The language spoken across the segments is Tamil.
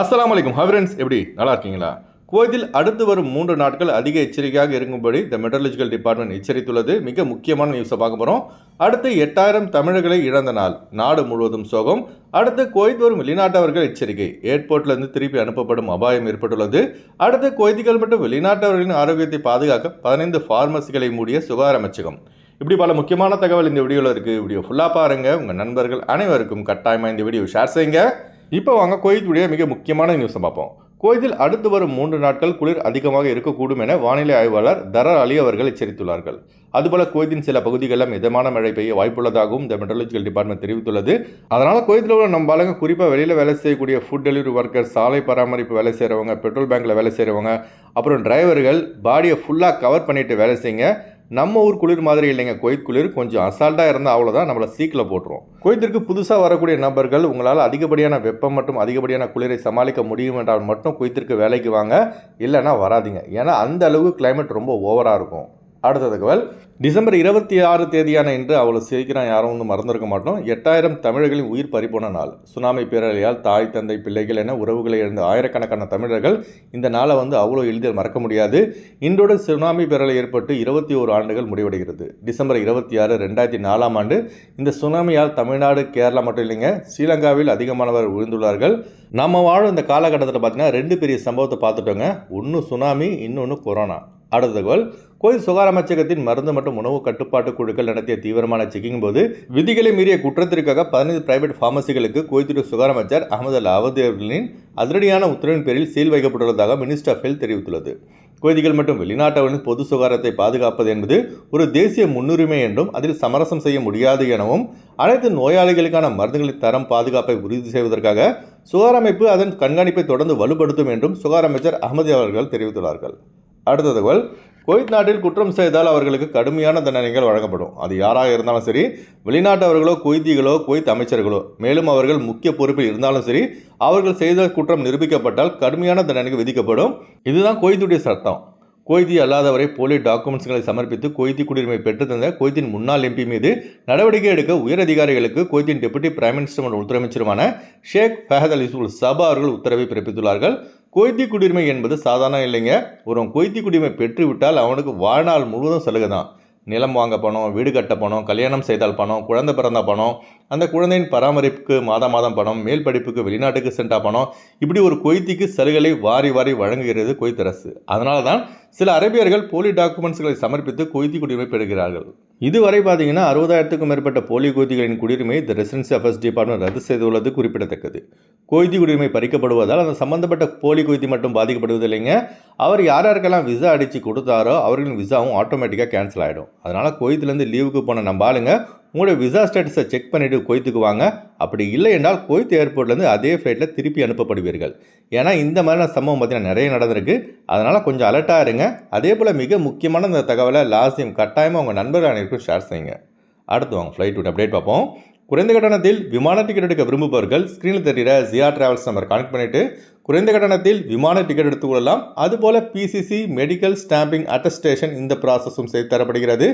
அஸ்லாம் அலைக்கும் ஹவரன்ஸ் எப்படி? நல்லா இருக்கீங்களா? குவைத்தில் அடுத்து வரும் மூன்று நாட்கள் அதிக எச்சரிக்கையாக இருக்கும்படி த மெட்ரலஜிக்கல் டிபார்ட்மெண்ட் எச்சரித்துள்ளது. மிக முக்கியமான நியூஸை பார்க்க போகிறோம் அடுத்து எட்டாயிரம் தமிழர்களை இழந்த நாள். நாடு முழுவதும் சோகம். அடுத்து குவைத் வரும் வெளிநாட்டவர்கள் எச்சரிக்கை. ஏர்போர்ட்லேருந்து திருப்பி அனுப்பப்படும் அபாயம் ஏற்பட்டுள்ளது. அடுத்து குவைத்திகள் மற்றும் வெளிநாட்டவர்களின் ஆரோக்கியத்தை பாதுகாக்க பதினைந்து ஃபார்மசிகளை மூடிய சுகாதார அமைச்சகம். இப்படி பல முக்கியமான தகவல் இந்த வீடியோவில் இருக்குது வீடியோ ஃபுல்லாக பாருங்கள் உங்கள் நண்பர்கள் அனைவருக்கும் கட்டாயமாக இந்த வீடியோ ஷேர் செய்யுங்க. இப்போ வாங்க குவைத்துடைய மிக முக்கியமான நியூஸை பார்ப்போம். குவைத்தில் அடுத்து வரும் மூன்று நாட்கள் குளிர் அதிகமாக இருக்கக்கூடும் என வானிலை ஆய்வாளர் தரர் அலி அவர்கள் எச்சரித்துள்ளார்கள். அதுபோல குவைத்தின் சில பகுதிகளில் மிதமான மழை பெய்ய வாய்ப்புள்ளதாகவும் இந்த மெட்ரலஜிக்கல் டிபார்ட்மெண்ட் தெரிவித்துள்ளது. அதனால் கோயிலில் உள்ள நம்ம ஆளுங்க குறிப்பாக வெளியில் வேலை செய்யக்கூடிய ஃபுட் டெலிவரி ஒர்க்கர் சாலை பராமரிப்பு வேலை செய்கிறவங்க பெட்ரோல் பேங்க்கில் வேலை செய்கிறவங்க அப்புறம் டிரைவர்கள் பாடியை ஃபுல்லாக கவர் பண்ணிட்டு வேலை செய்யுங்க. நம்ம ஊர் குளிர் மாதிரி இல்லைங்க. குவைத் குளிர் கொஞ்சம் அசால்ட்டாக இருந்தால் அவ்வளோதான் நம்மளை சீக்கில் போட்டுரும். குவைத்திற்கு புதுசாக வரக்கூடிய நபர்கள் உங்களால் அதிகப்படியான வெப்பம் மற்றும் அதிகப்படியான குளிரை சமாளிக்க முடியும் என்றால் மட்டும் குவைத்திற்கு வேலைக்கு வாங்க. இல்லைன்னா வராதிங்க. ஏன்னா அந்த அளவுக்கு கிளைமேட் ரொம்ப ஓவராக இருக்கும். அடுத்த தகவல். டிசம்பர் இருபத்தி ஆறு தேதியான இன்று அவ்வளோ சீக்கிரம் யாரும் ஒன்றும் மறந்துருக்க மாட்டோம். எட்டாயிரம் தமிழர்களின் உயிர் பறிப்போன நாள். சுனாமி பேரலையால் தாய் தந்தை பிள்ளைகள் என உறவுகளை இழந்த ஆயிரக்கணக்கான தமிழர்கள் இந்த நாளை வந்து அவ்வளோ எளிதில் மறக்க முடியாது. இன்றோடு சுனாமி பேரலை ஏற்பட்டு இருபத்தி ஓரு ஆண்டுகள் முடிவடைகிறது. டிசம்பர் இருபத்தி ஆறு ரெண்டாயிரத்தி நாலாம் ஆண்டு இந்த சுனாமியால் தமிழ்நாடு கேரளா மட்டும் இல்லைங்க ஸ்ரீலங்காவில் அதிகமானவர் விழுந்துள்ளார்கள் நம்ம வாழும் இந்த காலகட்டத்தில் பார்த்தீங்கன்னா ரெண்டு பெரிய சம்பவத்தை பார்த்துட்டோங்க. ஒன்று சுனாமி இன்னொன்று கொரோனா. அடுத்த தகவல். கோயில் சுகார அமைச்சகத்தின் மருந்து மற்றும் உணவு கட்டுப்பாட்டு குழுக்கள் நடத்திய தீவிரமான செக்கிங் போது விதிகளை மீறிய குற்றத்திற்காக பதினைந்து பிரைவேட் ஃபார்மசிகளுக்கு கோயத்துறை சுகார அமைச்சர் அகமது அல் அவதி அவர்களின் அதிரடியான உத்தரவின் பேரில் சீல் வைக்கப்பட்டுள்ளதாக மினிஸ்டர் ஆஃப் ஹெல்த் தெரிவித்துள்ளது. குவைதிகள் மற்றும் வெளிநாட்டவர்களின் பொது சுகாரத்தை பாதுகாப்பது என்பது ஒரு தேசிய முன்னுரிமை என்றும் அதில் சமரசம் செய்ய முடியாது எனவும் அனைத்து நோயாளிகளுக்கான மருந்துகளின் தரம் பாதுகாப்பை உறுதி செய்வதற்காக சுகார அமைப்பு அதன் கண்காணிப்பை தொடர்ந்து வலுப்படுத்தும் என்றும் சுகார அமைச்சர் அகமது அவர்கள் தெரிவித்துள்ளார்கள். அடுத்த தகவல். குவைத் நாட்டில் குற்றம் செய்தால் அவர்களுக்கு கடுமையான தண்டனைகள் வழங்கப்படும். அது யாராக இருந்தாலும் சரி வெளிநாட்டவர்களோ குவைத்திகளோ குவைத் அமைச்சர்களோ. மேலும் அவர்கள் முக்கிய பொறுப்பில் இருந்தாலும் சரி அவர்கள் செய்த குற்றம் நிரூபிக்கப்பட்டால் கடுமையான தண்டனைகள் விதிக்கப்படும். இதுதான் குவைத்துடைய சட்டம். குவைத்தி அல்லாதவரை போலி டாக்குமெண்ட்ஸ்களை சமர்ப்பித்து குவைத்தி குடியுரிமை பெற்றுத்தந்த குவைத்தின் முன்னாள் எம்பி மீது நடவடிக்கை எடுக்க உயரதிகாரிகளுக்கு குவைத்தின் டெபுட்டி பிரைம் மினிஸ்டர் மற்றும் உள்துறை அமைச்சருமான ஷேக் ஃபஹத் அலிசுல் சபா அவர்கள் உத்தரவை பிறப்பித்துள்ளார்கள். குவைத்தி குடியுரிமை என்பது சாதாரண இல்லைங்க. ஒரு குவைத்தி குடியுரிமை பெற்றுவிட்டால் அவனுக்கு வாழ்நாள் முழுவதும் சலுகை தான். நிலம் வாங்க பணம் வீடு கட்ட பணம் கல்யாணம் செய்தால் பணம் குழந்தை பிறந்த பணம் அந்த குழந்தையின் பராமரிப்புக்கு மாதம் மாதம் பணம் மேல் படிப்புக்கு வெளிநாட்டுக்கு சென்றா பணம் இப்படி ஒரு கொய்த்திக்கு சலுகைகளை வாரி வாரி வழங்குகிறது குவைத் அரசு. அதனால தான் சில அரேபியர்கள் போலி டாக்குமெண்ட்ஸ்களை சமர்ப்பித்து கொய்த்தி குடியுரிமை பெறுகிறார்கள். இதுவரை பார்த்தீங்கன்னா அறுபதாயிரத்துக்கும் மேற்பட்ட போலி கோதிகளின் குடியுரிமை த ரெசிடென்சி அஃபேர்ஸ் டிபார்ட்மெண்ட் ரத்து செய்துள்ளது குறிப்பிடத்தக்கது. கொய்தி குடியுரிமை பறிக்கப்படுவதால் அந்த சம்பந்தப்பட்ட போலி கொய்தி மட்டும் பாதிக்கப்படுவதில்லைங்க. அவர் யார் யாருக்கெல்லாம் விசா அடித்து கொடுத்தாரோ அவர்களின் விசாவும் ஆட்டோமேட்டிக்காக கேன்சல் ஆகிடும் அதனால் கொய்த்துலேருந்து லீவுக்கு போன நம்ம ஆளுங்க உங்களுடைய விசா ஸ்டேட்டஸை செக் பண்ணிவிட்டு கொய்த்துக்கு வாங்க. அப்படி இல்லை என்றால் கொய்த் ஏர்போர்ட்லேருந்து அதே ஃப்ளைட்டில் திருப்பி அனுப்பப்படுவீர்கள். ஏன்னா இந்த மாதிரியான சம்பவம் பார்த்தீங்கன்னா நிறைய நடந்திருக்கு. அதனால் கொஞ்சம் அலர்ட்டாக இருங்க. அதே போல் மிக முக்கியமான இந்த தகவலை லாஸ்டைம் கட்டாயமாக உங்கள் நண்பர்கள் அனைவருக்கும் ஷேர் செய்யுங்க. அடுத்து வாங்க ஃப்ளைட் விட்டு அப்டேட் பார்ப்போம். குறைந்த கட்டணத்தில் விமான டிக்கெட் எடுக்க விரும்புபவர்கள் ஸ்க்ரீனில் தெரிகிற ஜியா டிராவல்ஸ் நம்பர் கனெக்ட் பண்ணிவிட்டு குறைந்த கட்டணத்தில் விமான டிக்கெட் எடுத்துக்கொள்ளலாம் அதுபோல் பிசிசி மெடிக்கல் ஸ்டாம்பிங் அட்டஸ்டேஷன் இந்த ப்ராசஸும் செய்து தரப்படுகிறது.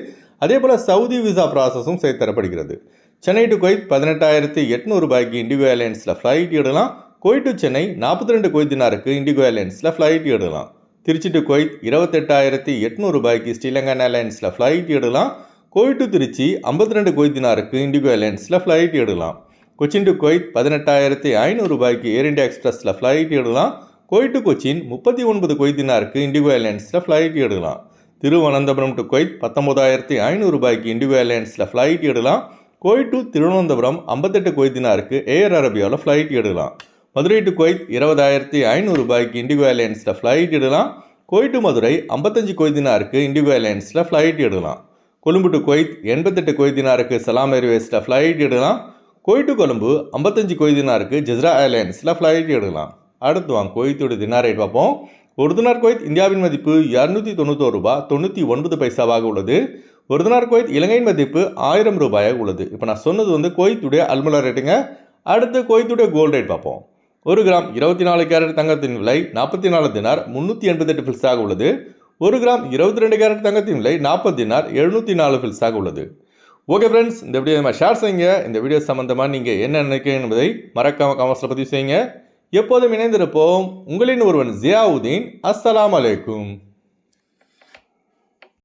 அதே போல் சவுதி விசா ப்ராசஸும் செய்து தரப்படுகிறது. சென்னை டு குவைத் பதினெட்டாயிரத்தி எட்நூறு ரூபாய்க்கு இண்டிகோ ஏர்லைன்ஸில் ஃப்ளைட் எடுக்கலாம். குவைட் டு சென்னை நாற்பத்தி ரெண்டு கொய்தினாருக்கு இண்டிகோ ஏர்லைன்ஸில் ஃப்ளைட் எடுக்கலாம். திருச்சி டு குவைத் இருபத்தெட்டாயிரத்தி எட்நூறு ரூபாய்க்கு ஸ்ரீலங்கன் ஏர்லைன்ஸில் ஃப்ளைட் எடுக்கலாம். கோய் டு திருச்சி ஐம்பத்தி ரெண்டு குவைத்தினாருக்கு இண்டிகோ ஏர்லைன்ஸில் ஃப்ளைட் எடுக்கலாம். கொச்சின் டு குவைத் பதினெட்டாயிரத்தி ஐநூறு ரூபாய்க்கு ஏர் இண்டியா எக்ஸ்பிரஸில் ஃப்ளைட் எடுக்கலாம். கோய் டு கொச்சின் முப்பத்தி ஒன்பது குவைத்தினாருக்கு இண்டிகோ ஏர்லைன்ஸில் ஃப்ளைட் எடுக்கலாம். திருவனந்தபுரம் டு குவைத் பத்தொம்போதாயிரத்தி ஐநூறு ரூபாய்க்கு இண்டிகோ ஏர்லைன்ஸில் ஃப்ளைட் எடுக்கலாம். கோயிட் டு திருவனந்தபுரம் ஐம்பத்தெட்டு குவைத்தினாருக்கு ஏர் அரபியாவில் ஃப்ளைட் எடுக்கலாம். மதுரை டு குவைத் இருபதாயிரத்தி ஐநூறு ரூபாய்க்கு இண்டிகோ ஏர்லைன்ஸில் ஃப்ளைட் எடுக்கலாம். கோய் டு மதுரை ஐம்பத்தஞ்சு குவைத்தினாருக்கு இண்டிகோ ஏர்லைன்ஸில் ஃப்ளைட் எடுக்கலாம். கொழும்பு டு குவைத் எண்பத்தெட்டு கொய்தினாருக்கு சலாம் ஏர்வேஸில் ஃப்ளைட் எடுக்கலாம். கோய் டு கொழும்பு ஐம்பத்தஞ்சு கொய்தினாருக்கு ஜெஸ்ரா ஏர்லைன்ஸில் ஃப்ளைட் எடுக்கலாம். அடுத்து வாங்க கொய்த்தோட தினார் ரேட் பார்ப்போம். ஒரு தினார் குவைத் இந்தியாவின் மதிப்பு இரநூத்தி தொண்ணூத்தோரு ரூபாய் தொண்ணூற்றி ஒன்பது பைசாவாக உள்ளது. ஒரு தினார் குவைத் இலங்கையின் மதிப்பு ஆயிரம் ரூபாயாக உள்ளது. இப்போ நான் சொன்னது வந்து குவைத்துடைய அல்முலா ரேட்டுங்க அடுத்து குவைத்துடைய கோல்டு ரேட் பார்ப்போம். ஒரு கிராம் இருபத்தி நாலு கேரட் தங்கத்தின் விலை நாற்பத்தி நாலு தினார் முந்நூற்றி எண்பத்தெட்டு பில்ஸாக உள்ளது. ஒரு கிராம் இருபத்தி ரெண்டு கேரட் தங்கத்தின் விலை நாற்பத்தி தினார் எழுநூற்றி நாலு ஃபில்ஸாக உள்ளது. ஓகே ஃப்ரெண்ட்ஸ் இந்த வீடியோ நம்ம ஷேர் செய்யுங்க. இந்த வீடியோ சம்மந்தமாக நீங்கள் என்ன நினைக்கிறீங்க என்பதை மறக்காமல் கமெண்ட்ஸில் பதிவு செய்யுங்க. எப்போதும் இணைந்திருப்போம். உங்களின் ஒருவன் ஜியாவுதீன். அஸ்ஸலாம் அலைக்கும்.